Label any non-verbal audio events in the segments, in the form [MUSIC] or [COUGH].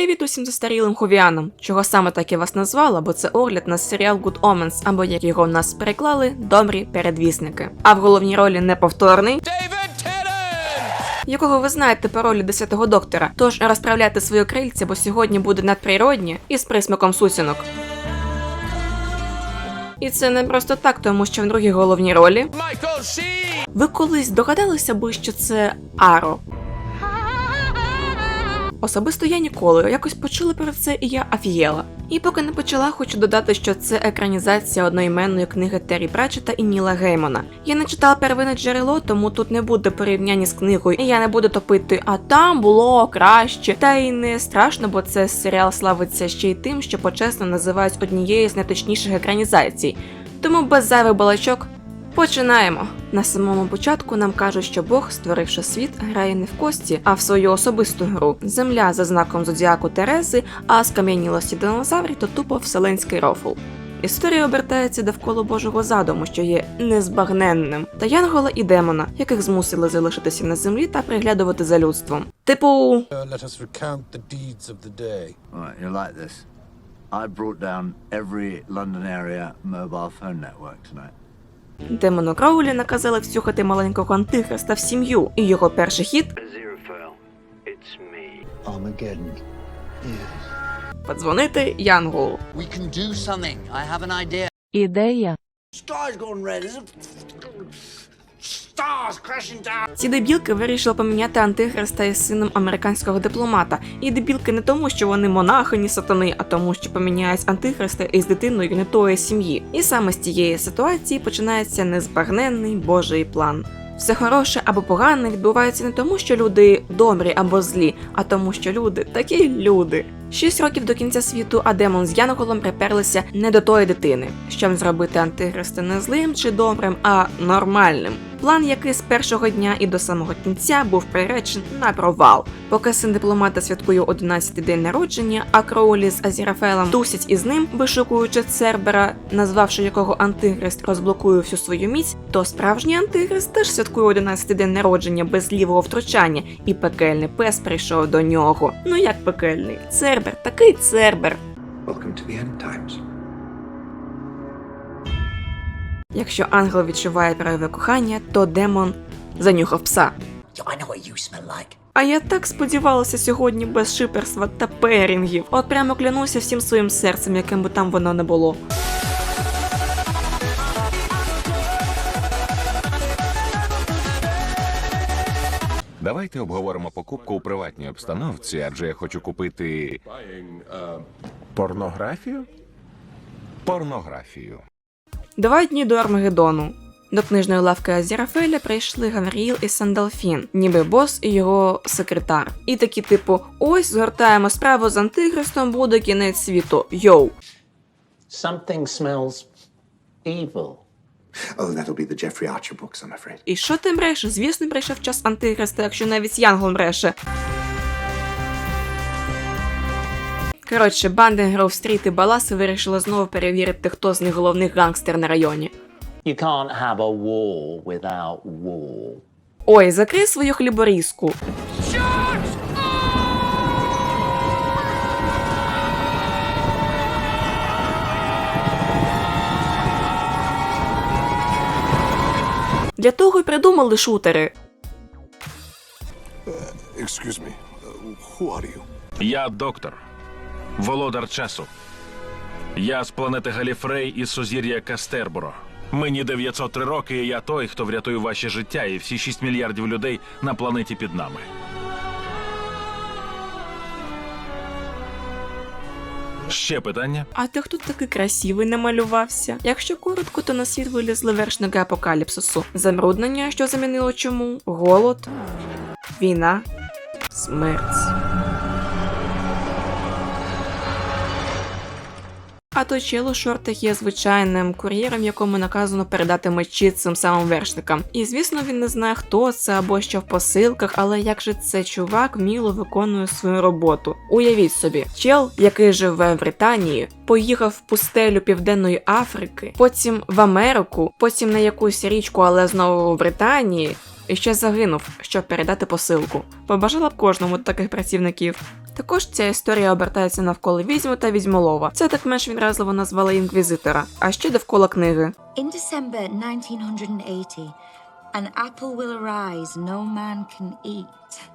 Привіт усім застарілим ховіанам. Чого саме так я вас назвала, бо це огляд на серіал Good Omens, або як його в нас переклали, добрі передвісники. А в головній ролі неповторний. Якого ви знаєте по ролі 10-го доктора, тож розправляйте свої крильця, бо сьогодні буде надприроднє і з присмаком сусінок. І це не просто так, тому що в другій головній ролі Michael Sheen! ви колись догадалися би, що це Аро. Особисто я ніколи якось почула про це, і я афієла. І поки не почала, хочу додати, що це екранізація одноіменної книги Террі Пратчета і Ніла Геймана. Я не читала первинне джерело, тому тут не буде порівняння з книгою, і я не буду топити, а там було краще. Та й не страшно, бо це серіал славиться ще й тим, що почесно називають однією з найточніших екранізацій. Тому без зайвих балачок Починаємо. На самому початку нам кажуть, що Бог, створивши світ, грає не в кості, а в свою особисту гру. Земля за знаком зодіаку Терези, а скам'янілості динозаврів то тупо вселенський рофл. Історія обертається довкола Божого задуму, що є незбагненним, та Янгола і демона, яких змусили залишитися на землі та приглядувати за людством. Типу, Uh, let us recount the deeds of the day. Right, like this? I brought down every London area mobile phone network tonight. Демону Краулі наказали всюхати маленького антихриста в сім'ю, і його перший хід подзвонити Янголу. We Ці дебілки вирішили поміняти антихриста із сином американського дипломата. І дебілки не тому, що вони монахині сатани, а тому, що поміняють антихриста із дитиною не тої сім'ї. І саме з цієї ситуації починається незбагненний божий план. Все хороше або погане відбувається не тому, що люди добрі або злі, а тому, що люди такі люди. Шість років до кінця світу, а демон з Янголом приперлися не до тої дитини, щоб зробити антихриста не злим чи добрим, а нормальним. План, який з першого дня і до самого кінця був приречен на провал. Поки син дипломата святкує 11-й день народження, а Кроулі з Азірафелем тусять із ним, вишукуючи Цербера, назвавши якого антихрист розблокує всю свою міць, то справжній антихрист теж святкує 11-й день народження без лівого втручання, і пекельний пес прийшов до нього. Ну як пекельний? Цербер, такий цербер. Welcome to the end times. Якщо ангел відчуває прояви кохання, то демон занюхав пса. I know what you smell like. А я так сподівалася сьогодні без шиперства та перінгів. От прямо клянуся всім своїм серцем, яким би там воно не було. Давайте обговоримо покупку у приватній обстановці, адже я хочу купити Порнографію? порнографію. Два дні до Армагеддону. До книжної лавки Азірафеля прийшли Гавріл і Сандалфін, ніби бос і його секретар. І такі, типу, ось згортаємо справу з антихристом, буде кінець світу. Йоу. Something smells evil. Oh, that'll be the Jeffrey Archer books, I'm afraid. І що ти брешеш? Звісно, прийшов час антихриста, якщо навіть Янгол бреше. Коротше, банди Гров Стріт і Баласи вирішили знову перевірити, хто з них головний гангстер на районі. You can't have a war without war. Ой, закрий свою хліборізку. Для того й придумали шутери. Excuse me. Who are you? Я доктор, володар часу. Я з планети Галіфрей із сузір'я Кастерборо. Мені 903 роки, і я той, хто врятує ваші життя і всі 6 мільярдів людей на планеті під нами. Ще питання? А ти хто такий красивий намалювався? Якщо коротко, то на світ вилізли вершники апокаліпсису. Замруднення, що замінило чому? Голод, війна, смерть. А то чел у шортах є звичайним кур'єром, якому наказано передати мечі цим самим вершникам. І звісно, він не знає, хто це або що в посилках, але як же цей чувак вміло виконує свою роботу. Уявіть собі, чел, який живе в Британії, поїхав в пустелю Південної Африки, потім в Америку, потім на якусь річку, але знову в Британії. І ще загинув, щоб передати посилку. Побажала б кожному таких працівників. Також ця історія обертається навколо візьму та візьмолова. Це так менш відразливо назвали інквізитора, а ще довкола книги. In December 1980, an apple will arise no man can eat.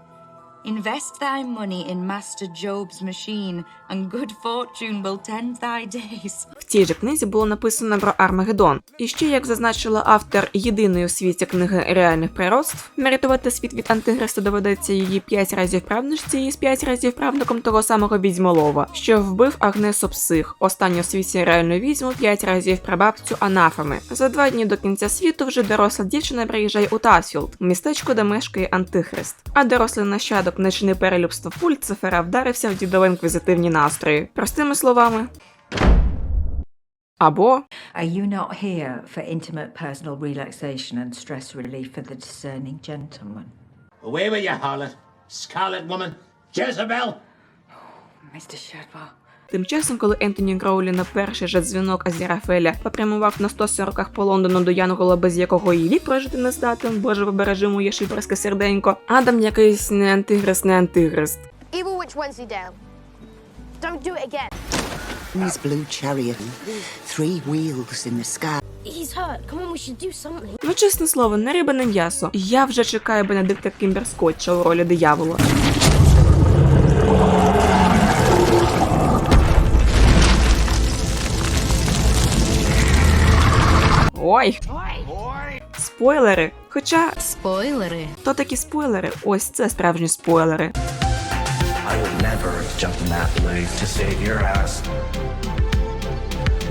Invest thy money in Master Job's machine, and good fortune will tend thy days. В цій же книзі було написано про Армагеддон. І ще, як зазначила автор єдиної у світі книги реальних пророцтв, нарятувати світ від антихриста доведеться її п'ять разів правничці і з п'ять разів правнуком того самого відьмолова, що вбив Агнесу Псих, останню в світі реальну відьму п'ять разів прабабцю Анафами. За два дні до кінця світу вже доросла дівчина приїжджає у Тасфілд, містечко, де мешкає антихрист. А дорослий нащадок не чини перелюбства Пульцефера вдарився в дідові інквізитивні настрої. Простими словами. Або Are you not here for intimate personal relaxation and stress relief for the discerning gentleman? Away with you, harlot. Scarlet woman. Jezebel. Oh, Mr. Shedwell. Тим часом, коли Ентоні Гроулі на перший же дзвінок Азірафеля попрямував на 140 по Лондону до Янгола, без якого і вік прожити не здатен, боже побережи моє шиберське серденько, Адам якийсь не антихрист, не антихрист. Evil Witch Wednesday down. Don't do it again. His blue chariot. Three wheels in the sky. He's hurt. Come on, we should do something. Ну, чесне слово, не риба, не м'ясо. Я вже чекаю Бенедикта Кімберскотча у ролі диявола. Ой. Ой. Спойлери. Хоча Спойлери. то такі спойлери, ось це справжні спойлери. I would never have jumped in that lake to save your ass.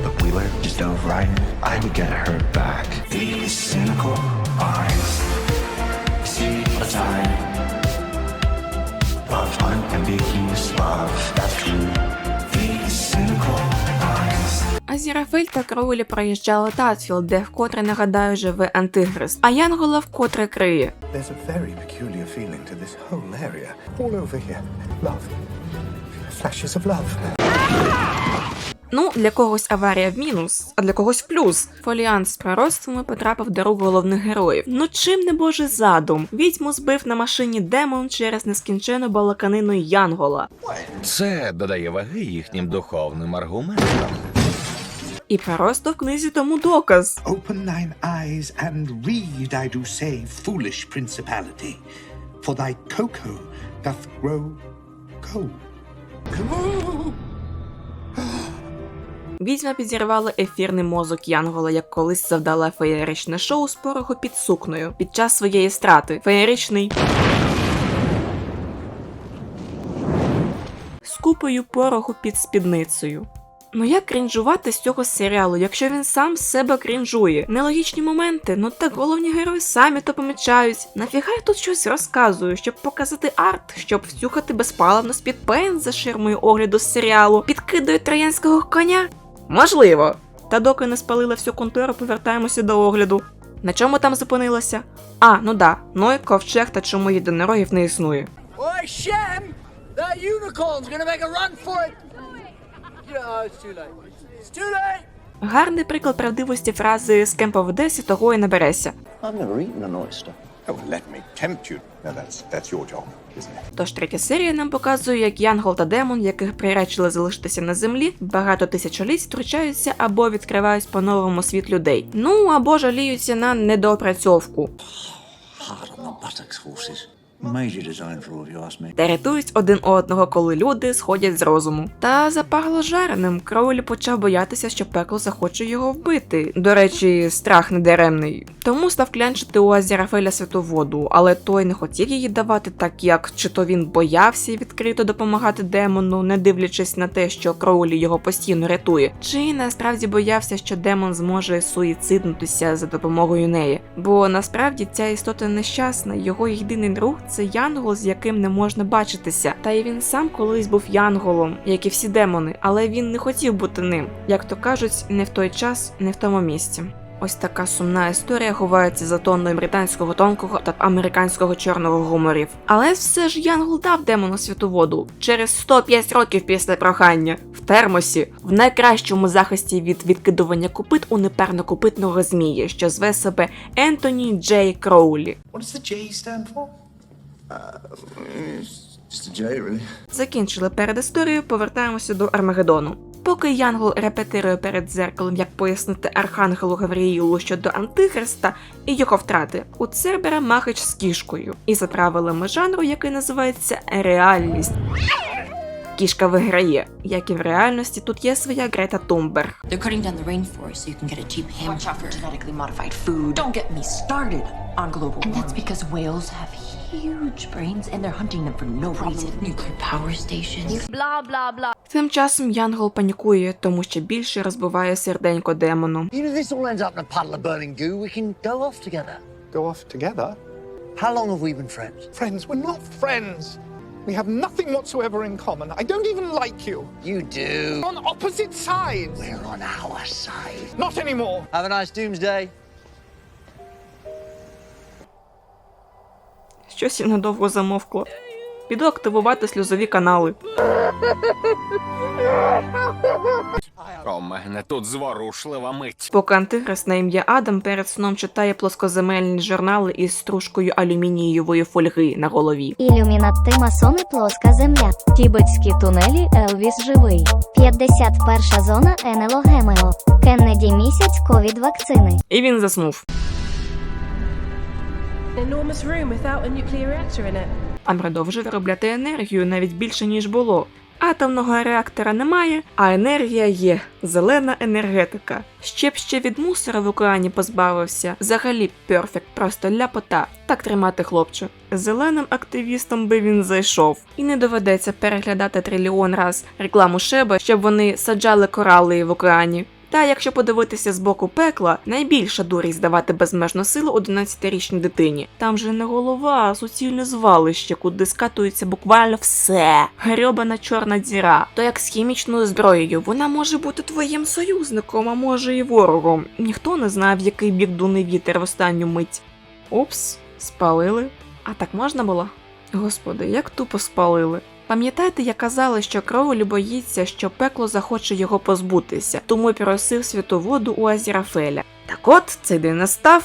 But we were just over right. I would get her back. These cynical eyes eyes. Азірафель та Кроулі проїжджали Татфілд, де вкотре нагадаю живе антихрист, а Янгола вкотре криє. Ну, для когось аварія в мінус, а для когось в плюс. Фоліант з пророцтвами потрапив до рук головних героїв. Ну чим не божий задум? Відьму збив на машині демон через нескінчену балаканину Янгола. Це додає ваги їхнім духовним аргументам. І пророцтво в книзі тому доказ. Open thine eyes and read, I do say, foolish principality, for thy cocoa doth grow cold. [GASPS] Відьма підірвала ефірний мозок Янгола, як колись завдала феєричне шоу з пороху під сукною під час своєї страти. Феєричний. З купою пороху під спідницею. Ну як крінжувати з цього серіалу, якщо він сам з себе крінжує? Нелогічні моменти, ну так головні герої самі то помічають. Нафіга я тут щось розказую, щоб показати арт, щоб втюхати безпаливно спідпейн за ширмою огляду з серіалу, підкидаю троянського коня? Можливо. Та доки не спалила всю контору, повертаємося до огляду. На чому там зупинилося? А, ну да, Ной, ковчег та чому єдинорогів не існує. Oi, Shem! That unicorn's gonna make a run for it! Гарний приклад правдивості фрази з кемпа в Одесі того і набереся. I've never eaten an oyster. Oh, let me tempt you. No, that's that's your job, isn't it? Тож третя серія нам показує, як Янгол та Демон, яких приречили залишитися на землі, багато тисячоліть втручаються або відкривають по-новому світ людей. Ну або жаліються на недоопрацьовку. Та рятують один одного, коли люди сходять з розуму. Та запахло жареним. Кроулі почав боятися, що пекло захоче його вбити. До речі, страх недаремний. Тому став клянчити у Азірафеля святу воду, але той не хотів її давати, так як чи то він боявся відкрито допомагати демону, не дивлячись на те, що Кроулі його постійно рятує, чи насправді боявся, що демон зможе суїциднутися за допомогою неї. Бо насправді ця істота нещасна, його єдиний друг це янгол, з яким не можна бачитися. Та й він сам колись був янголом, як і всі демони, але він не хотів бути ним. Як то кажуть, не в той час, не в тому місці. Ось така сумна історія ховається за тонною британського тонкого та американського чорного гуморів. Але все ж Янгол дав демону святу воду через 105 років після прохання в термосі, в найкращому захисті від відкидування копит у непернокопитного змія, що зве себе Ентоні Джей Кроулі. What does the J stand for? Закінчили перед історією, повертаємося до Армагеддону. Поки Янгол репетирує перед дзеркалом, як пояснити Архангелу Гавріїлу щодо Антихриста і його втрати, у Цербера махач з кішкою. І за правилами жанру, який називається реальність. Кішка виграє, як і в реальності, тут є своя Грета Тумберг. They're cutting down the rainforest so you can get a cheap ham Watch out for genetically modified food. Don't get me started on global warming. That's because whales have huge brains and they're hunting them for no reason. Nuclear power stations. Blah, blah, blah. Тим часом Янгол панікує, тому що більше розбиває серденько демону. Even if this all ends up in a puddle of burning goo, we can go off together. Go off together? How long have we been friends? Friends, we're not friends. We have nothing whatsoever in common. I don't even like you. You do. On opposite sides. We're on our side. Not anymore. Have a nice doomsday. Щось я надовго замовкло. Піду активувати сльозові канали. У мене тут зворушлива мить. Поки антихрист на ім'я Адам перед сном читає плоскоземельні журнали із стружкою алюмінієвої фольги на голові. Ілюмінати масони плоска земля. Тібетські тунелі Елвіс живий. 51 зона НЛО Гемео. Кеннеді місяць ковід вакцини. І він заснув. Enormous room. А продовжує виробляти енергію навіть більше ніж було. Атомного реактора немає, а енергія є зелена енергетика. Ще б ще від мусора в океані позбавився. Взагалі перфект, просто ляпота. Так тримати, хлопче. Зеленим активістом би він зайшов, і не доведеться переглядати трильйон раз рекламу Шеба, щоб вони саджали корали в океані. Та якщо подивитися з боку пекла, найбільша дурість давати безмежну силу 11-річній дитині. Там же не голова, а суцільне звалище, куди скатується буквально все. Грьобана чорна діра. То як з хімічною зброєю, вона може бути твоїм союзником, а може і ворогом. Ніхто не знає, в який бік дуне вітер в останню мить. Упс, спалили. А так можна було? Господи, як тупо спалили. Пам'ятаєте, я казала, що Кроулі боїться, що пекло захоче його позбутися, тому й просив святу воду у Азірафеля. Так от цей день настав.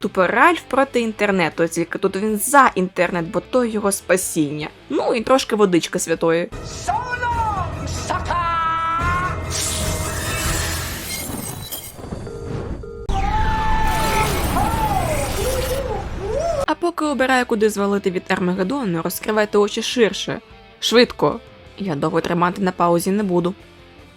Тупо Ральф проти інтернету, тільки тут він за інтернет, бо то його спасіння. Ну і трошки водички святої. Поки обирає, куди звалити від Армагеддону, розкривайте очі ширше. Швидко. Я довго тримати на паузі не буду.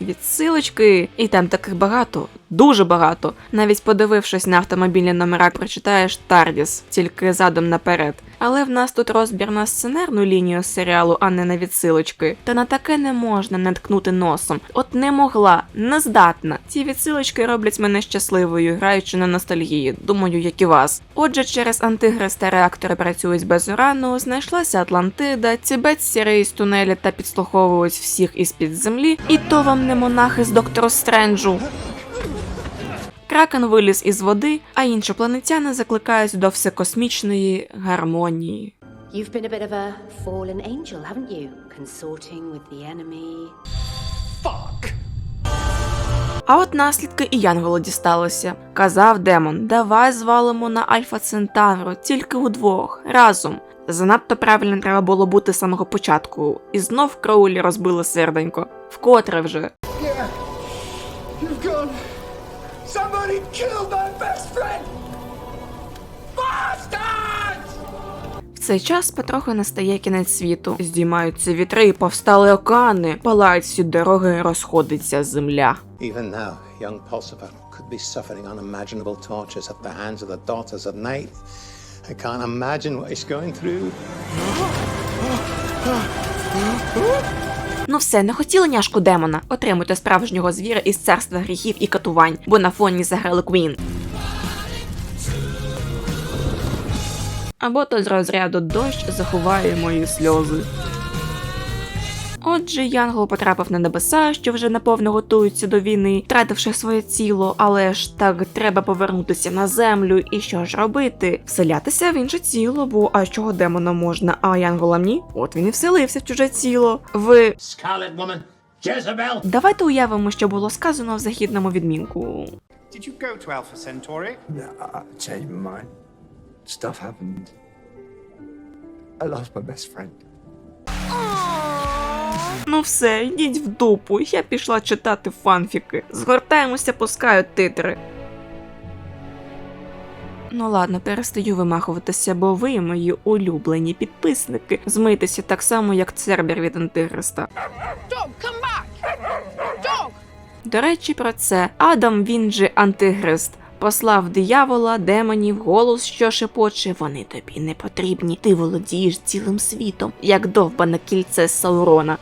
Відсилочки, і там таких багато, дуже багато. Навіть подивившись на автомобільні номера, прочитаєш Тардіс, тільки задом наперед. Але в нас тут розбір на сценарну лінію серіалу, а не на відсилочки. Та на таке не можна не ткнути носом. От не могла, не здатна. Ці відсилочки роблять мене щасливою, граючи на ностальгії, думаю, як і вас. Отже, через антихриста реактори працюють без урану, знайшлася Атлантида, Тібет сірий з тунелі та підслуховують всіх із-під землі, і то вам не монахи з доктору Стренджу. Кракен виліз із води, а іншопланетяни закликають до всекосмічної гармонії. You've been a bit of a fallen angel, haven't you? Consorting with the enemy. А от наслідки і Янголу дісталося. Казав демон: давай звалимо на Альфа Центавру, тільки удвох, разом. Занадто правильно треба було бути з самого початку. І знов Кроулі розбило серденько. Вкотре вже. Yeah. You've gone. Somebody killed my best friend. Bastards! В цей час потроху настає кінець світу. Здіймаються вітри, повстали океани, палають всі дороги, розходиться земля. Even now, young Pulsifer could be suffering unimaginable tortures at the hands of the daughters of night. I can't imagine what he's going through. Ну все, не хотіли няшку демона. Отримуйте справжнього звіра із царства гріхів і катувань, бо на фоні заграли Квін. Або то з розряду дощ заховає мої сльози. Отже, Янгол потрапив на небеса, що вже наповно готуються до війни, втративши своє тіло, але ж так треба повернутися на землю. І що ж робити? Вселятися в інше тіло, бо а чого демона можна, а Янголам ні? От він і вселився в чуже тіло. В Scarlet woman, Jezebel! давайте уявимо, що було сказано в західному відмінку. Did you go to Alpha Centauri? No, I changed my mind. Stuff happened. I lost my best friend. Ну все, йдіть в дупу, я пішла читати фанфіки. Згортаємося, пускають титри. Ну ладно, перестаю вимахуватися, бо ви, мої улюблені підписники, змийтеся так само, як Цербер від Антихриста. До речі, про це Адам він же Антихрист. Послав диявола, демонів, голос, що шепоче, вони тобі не потрібні. Ти володієш цілим світом, як довбане кільце Саурона.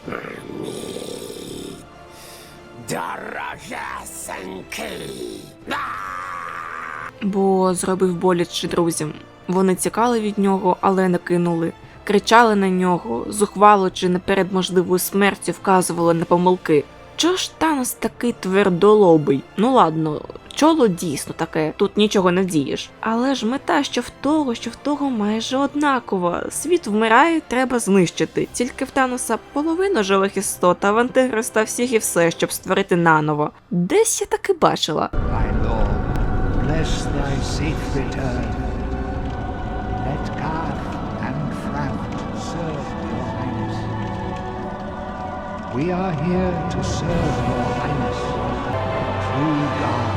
Бо зробив боляче друзям. Вони тікали від нього, але не кинули. Кричали на нього, зухвало чи не перед можливою смертю вказували на помилки. Чого ж Танос такий твердолобий? Ну ладно, чоло дійсно таке, тут нічого не дієш. Але ж мета, що в того, що в того майже однакова. Світ вмирає, треба знищити. Тільки в Таноса половина живих істот, а в Антихриста всіх і все, щоб створити наново. Десь я таки бачила. We are here to serve your highness. True God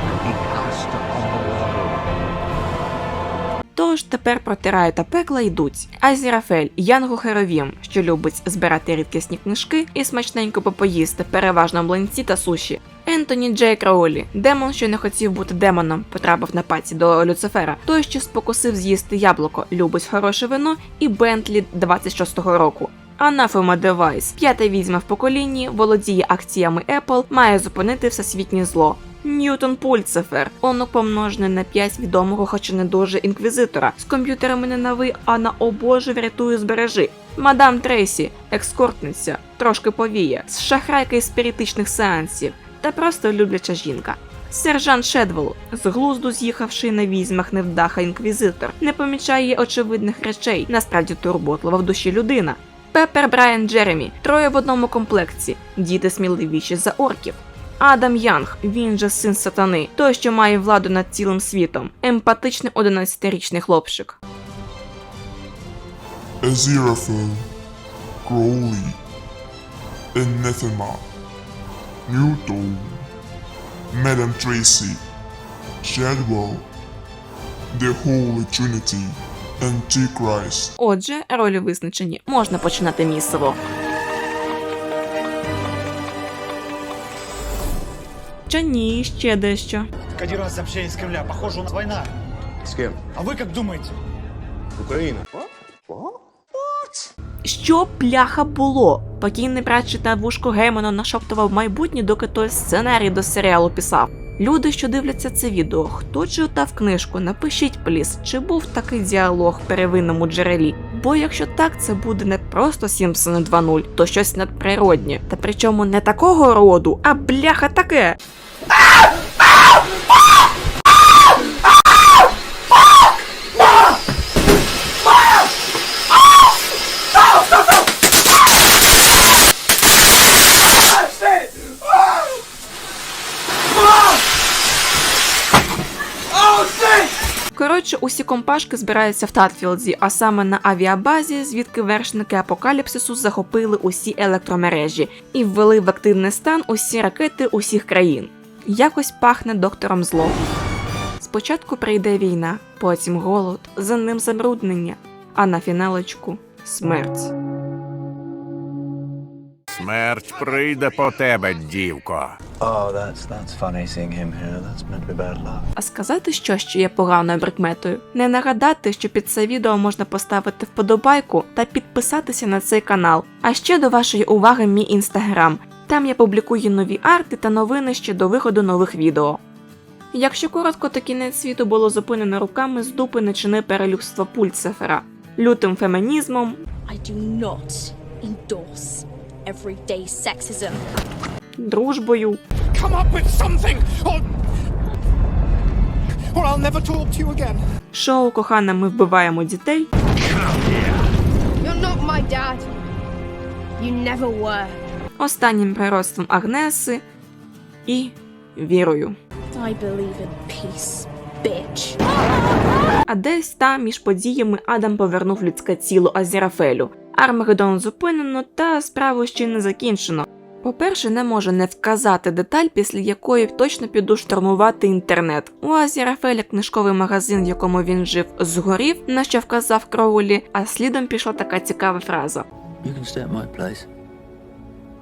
Тож тепер протирає та пекла йдуть. Азірафель, Янго Херовім, що любить збирати рідкісні книжки і смачненько попоїсти, переважно млинці та суші. Ентоні Джей Краолі, демон, що не хотів бути демоном, потрапив на паці до Люцифера. Той, що спокусив з'їсти яблуко, любить хороше вино, і Бентлі 26-го року. Анафема Девайс, п'ята відьма в поколінні, володіє акціями Apple, має зупинити всесвітнє зло. Ньютон Пульцефер, оно помножене на 5 відомого, хоча не дуже інквізитора. З комп'ютерами не на ви, а на о боже, врятую збережи. Мадам Трейсі, екскортниця, трошки повіє, з шахрайка із спіритичних сеансів, та просто любляча жінка. Сержант Шедвелл, з глузду з'їхавши на візьмах невдаха інквізитор, не помічає очевидних речей, насправді турботлива в душі людина. Пепер Брайан Джеремі, троє в одному комплекті, діти сміливіші за орків. Адам Янг, він же син сатани, той, що має владу над цілим світом, емпатичний 11-річний хлопчик. Aziraphale, Crowley, Anathema, Newton, Madame Tracy, Shadwell, the Holy Trinity, Antichrist. Отже, ролі визначені, можна починати місиво. Чи ні, ще дещо. Кадирова сообщение с Кремля. Похоже, у нас война. С кем? А вы как думаете? Украина. Що пляха було? Покійний брат чи на вушко Геймана нашоптував майбутнє, доки той сценарій до серіалу писав. Люди, що дивляться це відео, хто читав книжку, напишіть пліс, чи був такий діалог в первинному джерелі. Бо якщо так, це буде не просто Сімпсони 2.0, то щось надприроднє. Та причому не такого роду, а бляха таке. Усі компашки збираються в Татфілді, а саме на авіабазі, звідки вершники апокаліпсису захопили усі електромережі і ввели в активний стан усі ракети усіх країн. Якось пахне доктором зло. Спочатку прийде війна, потім голод, за ним забруднення, а на фіналочку смерть. Смерть прийде по тебе, дівко. Oh, that's that's funny seeing him here. That's meant to be bad luck. А сказати що, що є поганою брикметою? Не нагадати, що під це відео можна поставити вподобайку та підписатися на цей канал. А ще до вашої уваги мій інстаграм. Там я публікую нові арти та новини ще до виходу нових відео. Якщо коротко, то кінець світу було зупинено руками з дупи не чини перелюбства Пульцефера, лютим фемінізмом, I do not endorse everyday sexism. дружбою. Come up with something, or. or I'll never talk to you again. Шоу Кохана, ми вбиваємо дітей. You're not my dad. You never were. Останнім природством Агнеси і вірою. I believe in peace, bitch. А десь там між подіями Адам повернув людське тіло Азірафелю. Армагеддон зупинено, та справу ще не закінчено. По-перше, не може не вказати деталь, після якої точно піду штурмувати інтернет. У Азірафеля книжковий магазин, в якому він жив, згорів, на що вказав Кроулі, а слідом пішла така цікава фраза. You can stay at my place.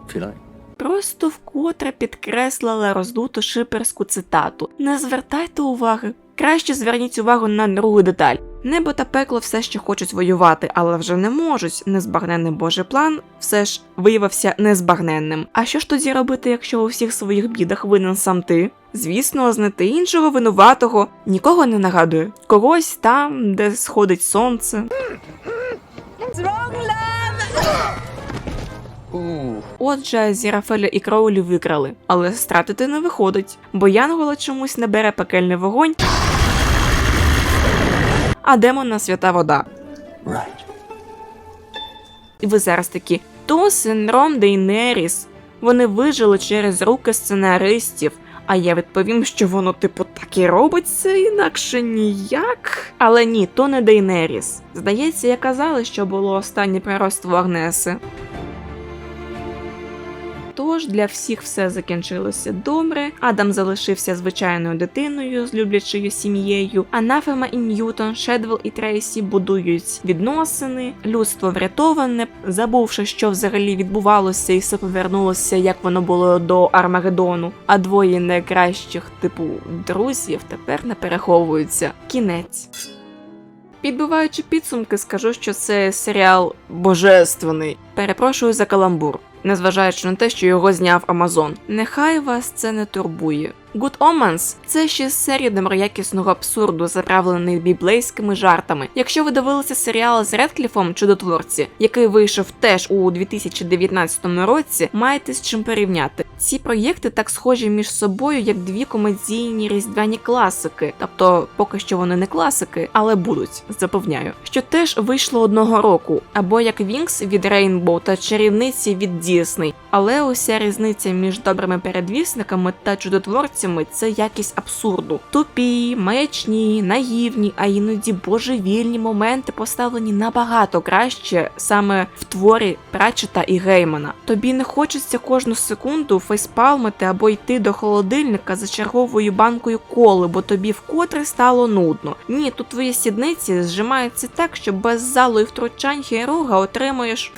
If you like. Просто вкотре підкреслила роздуту шиперську цитату: Не звертайте уваги. Краще зверніть увагу на другу деталь. Небо та пекло все ще хочуть воювати, але вже не можуть. Незбагненний божий план все ж виявився незбагненним. А що ж тоді робити, якщо у всіх своїх бідах винен сам ти? Звісно, знайти іншого винуватого нікого не нагадує. Когось там, де сходить сонце. What's wrong, love? Отже, Зірафеля і Кроулі викрали, але стратити не виходить, бо Янгола чомусь не бере пекельний вогонь, а демона свята вода. Right. І ви зараз такі, то синдром Дейнеріс. Вони вижили через руки сценаристів. А я відповім, що воно, типу, так і робиться, інакше ніяк. Але ні, то не Дейнеріс. Здається, я казала, що було останнє пророцтво Агнеси. Тож для всіх все закінчилося добре. Адам залишився звичайною дитиною з люблячою сім'єю. Анафема і Ньютон, Шедвел і Трейсі будують відносини. Людство врятоване, забувши, що взагалі відбувалося, і все повернулося, як воно було до Армагеддону. А двоє найкращих, типу друзів, тепер не переховуються. Кінець. Підбиваючи підсумки, скажу, що це серіал божественний. Перепрошую за каламбур, незважаючи на те, що його зняв Амазон. Нехай вас це не турбує. Good Omens – це ще серія доброякісного абсурду, заправлений біблейськими жартами. Якщо ви дивилися серіал з Редкліфом Чудотворці, який вийшов теж у 2019 році, маєте з чим порівняти. Ці проєкти так схожі між собою, як дві комедійні різдвяні класики, тобто поки що вони не класики, але будуть, запевняю. Що теж вийшло одного року, або як Вінкс від Рейнбоу та чарівниці від Дісней. Але уся різниця між добрими передвісниками та чудотворцями це якість абсурду. Тупі, маячні, наївні, а іноді божевільні моменти поставлені набагато краще саме в творі Пратчета і Геймана. Тобі не хочеться кожну секунду фейспалмити або йти до холодильника за черговою банкою коли, бо тобі вкотре стало нудно. Ні, тут твої сідниці зжимаються так, що без залу і втручань хірурга отримуєш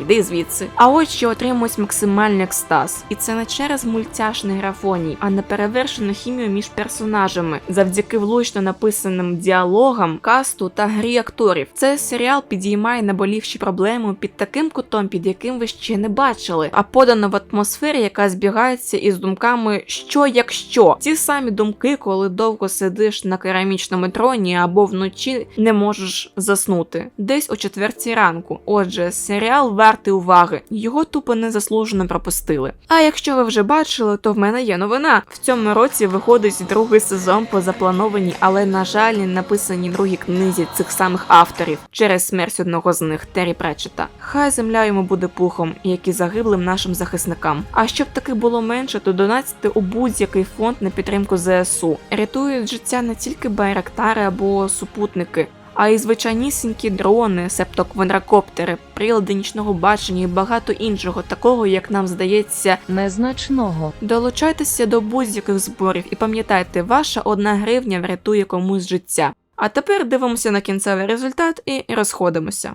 Іди звідси. А що отримують максимальний екстаз. І це не через мультяшний графоній, а не перевершену хімію між персонажами, завдяки влучно написаним діалогам, касту та грі акторів. Цей серіал підіймає наболівші проблеми під таким кутом, під яким ви ще не бачили, а подано в атмосфері, яка збігається із думками що якщо. Ті самі думки, коли довго сидиш на керамічному троні або вночі не можеш заснути. Десь о четвертій ранку. Отже, серіал вартий уваги. Його тупо незаслужено пропустили. А якщо ви вже бачили, то в мене є новина. В цьому році виходить другий сезон по запланованій, але на жаль, не написаній другій книзі цих самих авторів через смерть одного з них Террі Претчета. Хай земля йому буде пухом, як і загиблим нашим захисникам. А щоб таки було менше, то донатьте у будь-який фонд на підтримку ЗСУ. Рятують життя не тільки байрактари або супутники. А й звичайнісінькі дрони, септо квадрокоптери, прилади нічного бачення і багато іншого, такого, як нам здається, незначного. Долучайтеся до будь-яких зборів і пам'ятайте, ваша одна гривня врятує комусь життя. А тепер дивимося на кінцевий результат і розходимося.